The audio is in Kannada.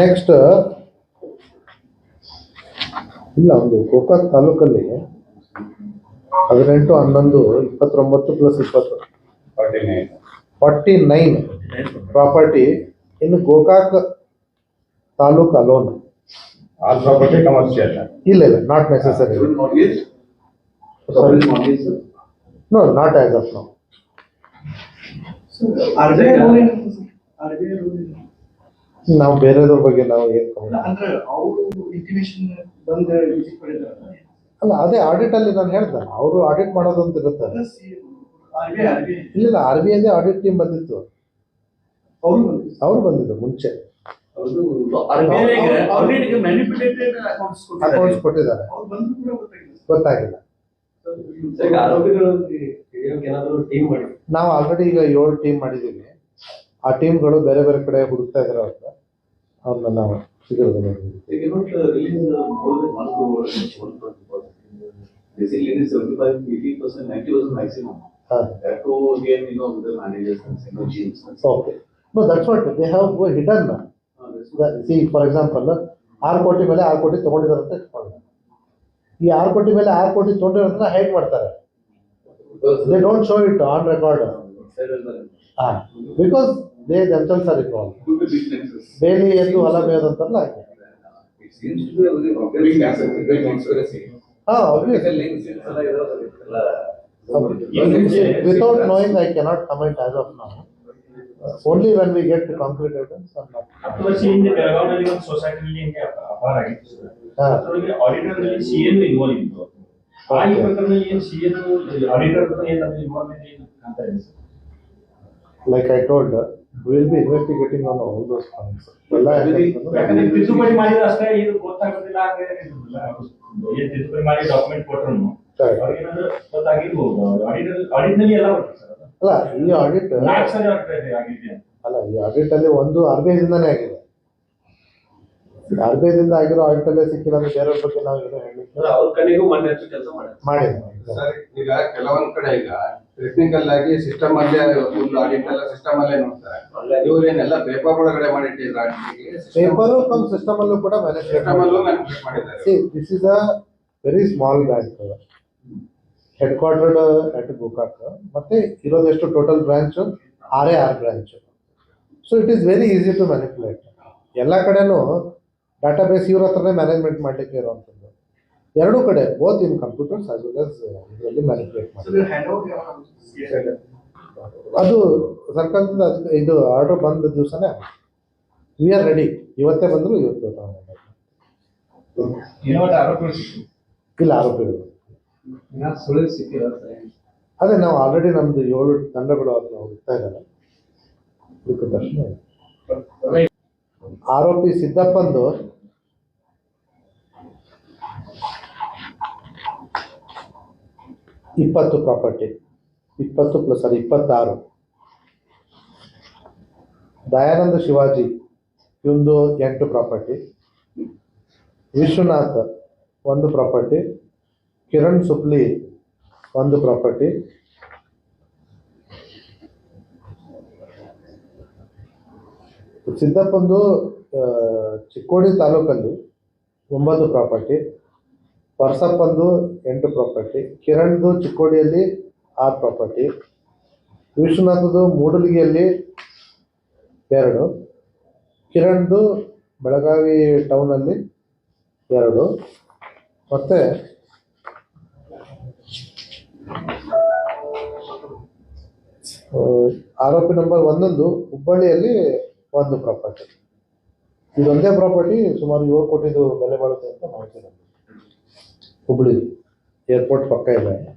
ನೆಕ್ಸ್ಟ್ ಇಲ್ಲ ಒಂದು ಗೋಕಾಕ್ ತಾಲೂಕಲ್ಲಿ ಹದಿನೆಂಟು ಹನ್ನೊಂದು ಇಪ್ಪತ್ತೊಂಬತ್ತು ಪ್ಲಸ್ ಇಪ್ಪತ್ತು. ಫಾರ್ಟಿ ನೈನ್ ಪ್ರಾಪರ್ಟಿ ಇನ್ನು Gokak taluk alone all property commercial ಇಲ್ಲ ಇಲ್ಲ not necessary? No not as of no ನಾವು ಬೇರೆಯವ್ರ ಬಗ್ಗೆ ನಾವು ಏನ್ ಅಲ್ಲ, ಅಂದ್ರೆ ಅವರು ಇಂಟಿಮೇಶನ್ ಬಂದ ವಿಸಿಟ್ ಮಾಡಿದಾರಲ್ಲ ಅಲ್ಲ ಅದೇ ಆಡಿಟ್ ಅಲ್ಲಿ ನಾನು ಹೇಳ್ದೆ ಅವರು ಆಡಿಟ್ ಮಾಡೋದು ಅಂತ ಇರುತ್ತೆ ಇಲ್ಲ ಆರ್ ಬಿ ಐದೇ ಆಡಿಟ್ ಟೀಮ್ ಬಂದಿತ್ತು. ಅವರು ಬಂದಿದ್ರು ಅವ್ರು ಬಂದಿದ್ದು ಮುಂಚೆ. ಅಕೌಂಟ್ಸ್ ಕೊಟ್ಟಿದ್ದಾರೆ. ಗೊತ್ತಾಗಿಲ್ಲ. ನಾವು ಆಲ್ರೆಡಿ ಈಗ ಏಳು ಟೀಮ್ ಮಾಡಿದ್ದೀವಿ. ಆ ಟೀಮ್ಗಳು ಬೇರೆ ಬೇರೆ ಕಡೆ ಹುಡುಕ್ತಾ ಇದಾರೆ ಅವ್ರನ್ನ. ಅವ್ರನ್ನ ನಾವು ಸಿಗೋದು They cannot uh, release uh, more than one crore or one crore deposit. Basically, it is seventy-five, eighty percent, ninety percent maximum. ಹಾಂ That too, again, you know, with the managers and you know, teams. Okay no that's what they have hidden Uh, that's see for example ಆರು ಕೋಟಿ ಮೇಲೆ ಆರು ಕೋಟಿ ತಗೊಂಡಿದ್ದಾರೆ ಅಂತ ಇಟ್ಕೊಳ್ಳಿ ಈ ಆರು ಕೋಟಿ ಮೇಲೆ ಆರು ಕೋಟಿ ತೊಗೊಂಡಿರೋದನ್ನ ಹೈಡ್ ಮಾಡ್ತಾರೆ they don't show it on record ಹಾಂ because They themselves are involve Could be big nexus. ಬೇಲಿ ಎದ್ದು ಹೊಲ ಬೇಯೋದಂತಾರಲ್ಲ ಹಾಗೆ It seems to be a very big nexus, a big conspiracy. ಹಾಂ obviously. links ಎಲ್ಲ ಇದಾವೆ, ಎಲ್ಲ Without knowing, I cannot comment as of now. Only when we get concrete evidence or not. ಹತ್ತು ವರ್ಷ ಹಿಂದೆ ಬೆಳಗಾವಿನಲ್ಲಿ ಒಂದು ಸೊಸೈಟಿನಲ್ಲಿ ಹಿಂಗೆ ಅಪಾರ ಆಗಿತ್ತು ಸರ್ ಹಾ. ಅದ್ರೊಳಗೆ ಆಡಿಟರ್ ನಲ್ಲಿ ಸಿ ಎನ್ ಇನ್ವಾಲ್ವ್ ಇತ್ತು ಆ ಈ ಪ್ರಕರಣದಲ್ಲಿ ಏನು ಸಿ ಎನ್ ಆಡಿಟರ್ ಏನು ಇನ್ವಾಲ್ವ್ಮೆಂಟ್ ಏನು ಅಂತ ಇದೆ sir Like I told, we will be investigating on those funds. ಎಲ್ಲ ಯಾಕಂದ್ರೆ ತಿದ್ದುಪಡಿ ಮಾಡಿದ್ರೆ ಅಷ್ಟೇ ಇದು ಗೊತ್ತಾಗೋದಿಲ್ಲ ಅಂದ್ರೆ ಏನ್ ತಿದ್ದುಪಡಿ ಮಾಡಿ ಡಾಕ್ಯುಮೆಂಟ್ ಏನಾದ್ರು ಗೊತ್ತಾಗಿರ್ಬೋದು. ಆಡಿಟ್ನಲ್ಲಿ ಎಲ್ಲ ಬರ್ತದೆ ಸರ್ ಅದು. ಅಲ್ಲ ಈ ಆಡಿಟ್ ನಾಲ್ಕು ಸರಿ ಆಗ್ತದೆ ಆಗಿದೆ ಅಲ್ಲ ಈ ಆಡಿಟ್ ಅಲ್ಲಿ ಒಂದು ಆರ್ ಬಿ ಐದಿಂದಾನೇ ಆಗಿದೆ. ಆರ್ ಬಿ ಐದಿಂದ ಆಗಿರೋ ಆಡಿಟ್ ಅಲ್ಲೇ ಸಿಕ್ಕಿಲ್ಲ ಅಂದ್ರೆ ಬೇರೆಯವ್ರ ಬಗ್ಗೆ ನಾವು ಏನೋ ಹೇಳಲಿಕ್ಕೆ ಅವ್ರ ಕಡೆಗೂ ಮೊನ್ನೆ ಕೆಲಸ ಮಾಡಿದ್ರು. ಮಾಡಿದ್ವಿ ಸರ್ ಈಗ ಕೆಲವೊಂದ್ ಕಡೆ ಈಗ ಟೆಕ್ನಿಕಲ್ ಆಗಿ ಸಿಸ್ಟಮ್ ಅಲ್ಲೇ ಆಡಿಟ್ ಎಲ್ಲ ಸಿಸ್ಟಮ್ ಅಲ್ಲೇ ನೋಡ್ತಾರೆ. ಇವ್ರೇನೆಲ್ಲ ಪೇಪರ್ ಒಳಗಡೆ ಮಾಡಿಟ್ಟಿದ್ರು ಆಡಿಟಿಗೆ ಪೇಪರು ಸಿಸ್ಟಮ್ ಅಲ್ಲೂ ಕೂಡ ಸಿಸ್ಟಮ್ ಅಲ್ಲೂ ಮ್ಯಾನೇಜ್ ಮ್ಯಾನಿಪುಲೇಟ್ ಮಾಡಿದ್ದಾರೆ. See, this is very small small bank. Headquartered at Gokak. ಮತ್ತೆ ಇರೋದೆಷ್ಟು ಟೋಟಲ್ ಬ್ರಾಂಚ್ ಆರೇ R branch so it is very easy to manipulate ಎಲ್ಲ ಕಡೆನೂ ಡಾಟಾಬೇಸ್ ಇವ್ರ ಹತ್ರನೇ ಮ್ಯಾನೇಜ್ಮೆಂಟ್ ಮಾಡಲಿಕ್ಕೆ ಇರುವಂಥದ್ದು. ಎರಡೂ ಕಡೆ both in computers as well as ಇದರಲ್ಲಿ ಮ್ಯಾನಿಪುಲೇಟ್ ಅದು ಸರ್ಕಾರದಿಂದ ಅದಕ್ಕೆ ಇದು ಆರ್ಡರ್ ಬಂದ ದಿವಸನೇ ವಿ ಆರ್ ರೆಡಿ ಇವತ್ತೇ ಬಂದರು ಇವತ್ತು ಇಲ್ಲ ಆರೋಪಿಗಳು ಸರ್ ಅದೇ ನಾವು ಆಲ್ರೆಡಿ ನಮ್ದು ಏಳು ತಂಡಗಳು ಅದನ್ನ ಹೋಗ್ತಾ ಇದ್ದಾರೆ. ತಕ್ಷಣ ಆರೋಪಿ ಸಿದ್ದಪ್ಪಂದು ಇಪ್ಪತ್ತು ಪ್ರಾಪರ್ಟಿ ಇಪ್ಪತ್ತು ಪ್ಲಸ್ ಅದು ಇಪ್ಪತ್ತಾರು. ದಯಾನಂದ ಶಿವಾಜಿ ಇವೊಂದು ಎಂಟು ಪ್ರಾಪರ್ಟಿ ವಿಶ್ವನಾಥ್, ಒಂದು ಪ್ರಾಪರ್ಟಿ ಕಿರಣ್ ಸುಪ್ಲಿ, ಒಂದು ಪ್ರಾಪರ್ಟಿ ಸಿದ್ದಪ್ಪಂದು ಚಿಕ್ಕೋಡಿ ತಾಲೂಕಲ್ಲಿ ಒಂಬತ್ತು ಪ್ರಾಪರ್ಟಿ ಪರ್ಸಪ್ಪಂದು ಎಂಟು ಪ್ರಾಪರ್ಟಿ ಕಿರಣ್ದು ಚಿಕ್ಕೋಡಿಯಲ್ಲಿ ಆರು ಪ್ರಾಪರ್ಟಿ ವಿಶ್ವನಾಥದ್ದು ಮೂಡಲಗಿಯಲ್ಲಿ ಎರಡು, ಕಿರಣ್ದು ಬೆಳಗಾವಿ ಟೌನಲ್ಲಿ ಎರಡು. ಮತ್ತು ಆರೋಪಿ ನಂಬರ್ ಒಂದೊಂದು ಹುಬ್ಬಳ್ಳಿಯಲ್ಲಿ ಒಂದು ಪ್ರಾಪರ್ಟಿ ಇದೊಂದೇ ಪ್ರಾಪರ್ಟಿ ಸುಮಾರು ಏಳು ಕೋಟಿದು ಬೆಲೆ ಬಾಳುತ್ತೆ ಅಂತ ಮಾಹಿತಿ హుబ్లీ ఎయిర్పోర్ట్ పక్క వెళ్ళాను